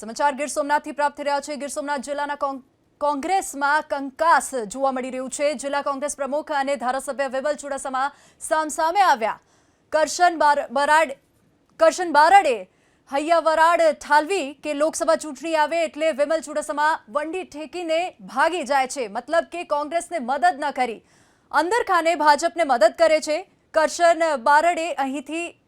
સમાચાર, ગીર સોમનાથથી પ્રાપ્ત થઈ રહ્યા છે. ગીર સોમનાથ જિલ્લાના કોંગ્રેસમાં કંકાસ જોવા મળી રહ્યું છે. જિલ્લા કોંગ્રેસ પ્રમુખ અને ધારાસભ્ય વિમલ ચુડાસમા સામસામે આવ્યા. કરશન બાર- બરાડ, કરશન બારડે હૈયા વરાડ ઠાલવી કે લોકસભા ચૂંટણી આવે એટલે વિમલ ચુડાસમા વંડી ઠેકીને ભાગી જાય છે. મતલબ કે કોંગ્રેસને મદદ ન કરી. અંદર ખાને ભાજપને મદદ કરે છે. કરશન બારડે અહીંથી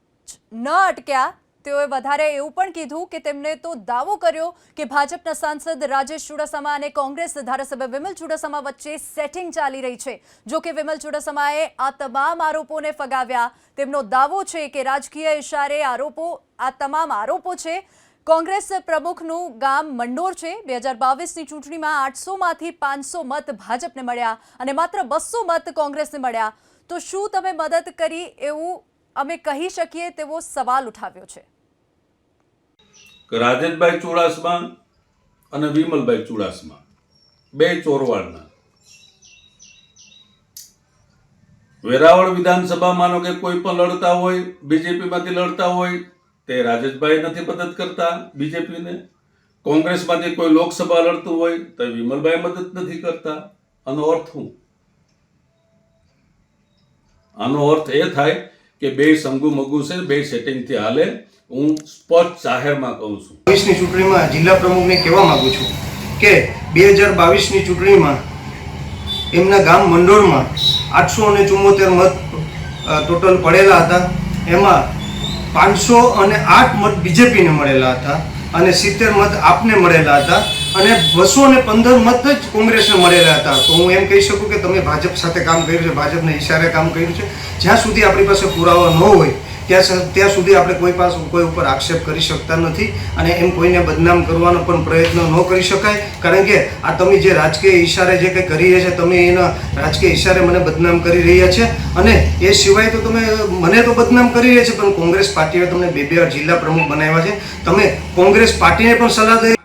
ન અટક્યા. તેઓએ વધારે એવું પણ કીધું કે તેમણે તો દાવો કર્યો કે ભાજપના સાંસદ રાજેશ ચુડાસમા અને કોંગ્રેસ ધારાસભ્ય વિમલ ચુડાસમા વચ્ચે સેટિંગ ચાલી રહી છે. જો કે વિમલ ચુડાસમાએ આ તમામ આરોપોને ફગાવ્યા. તેમનો દાવો છે કે રાજકીય ઇશારે આરોપો, આ તમામ આરોપો છે. કોંગ્રેસ પ્રમુખનું ગામ મંડોર છે. બે હજાર બાવીસની ચૂંટણીમાં આઠસોમાંથી પાંચસો મત ભાજપને મળ્યા અને માત્ર બસો મત કોંગ્રેસને મળ્યા. તો શું તમે મદદ કરી એવું અમે કહી શકીએ તેવો સવાલ ઉઠાવ્યો છે. રાજનભાઈ ચુડાસમા અને વિમલભાઈ ચુડાસમા. બે ચોરવાડના. વેરાવળ વિધાનસભા માનો કે કોઈ પણ લડતા હોય, બીજેપીમાંથી લડતા હોય, તે રાજેશભાઈ નથી મદદ કરતા બીજેપીને. કોંગ્રેસમાંથી કોઈ લોકસભા લડતું હોય, તો વિમલભાઈ મદદ નથી કરતા. આનો અર્થ શું? આનો અર્થ એ થાય કે બે સંગુ મગુ છે, બે સેટિંગથી હાલે. હું સ્પષ્ટ જાહેરમાં કહું છું. બાવીસની ચૂંટણીમાં જિલ્લા પ્રમુખને કહેવા માગું છું કે બે હજાર બાવીસની ચૂંટણીમાં એમના ગામ મંડોળમાં આઠસો અને ચુમ્મોતેર મત ટોટલ પડેલા હતા. એમાં પાંચસો અને આઠ મત બીજેપીને મળેલા હતા અને સિત્તેર મત આપને મળેલા હતા. અને બસો ને પંદર મત જ કોંગ્રેસને મળેલા હતા. તો હું એમ કહી શકું કે તમે ભાજપ સાથે કામ કર્યું છે, ભાજપના ઈશારે કામ કર્યું છે. જ્યાં સુધી આપણી પાસે પુરાવા ન હોય, ત્યાં ત્યાં સુધી આપણે કોઈ પાસે, કોઈ ઉપર આક્ષેપ કરી શકતા નથી અને એમ કોઈને બદનામ કરવાનો પણ પ્રયત્ન ન કરી શકાય. કારણ કે આ તમે જે રાજકીય ઈશારે જે કંઈ કરી રહ્યા છે, તમે એના રાજકીય ઈશારે મને બદનામ કરી રહ્યા છે. અને એ સિવાય તો તમે, મને તો બદનામ કરી રહ્યા છે, પણ કોંગ્રેસ પાર્ટીએ તમને બે બે જિલ્લા પ્રમુખ બનાવ્યા છે. તમે કોંગ્રેસ પાર્ટીને પણ સલાહ દઈ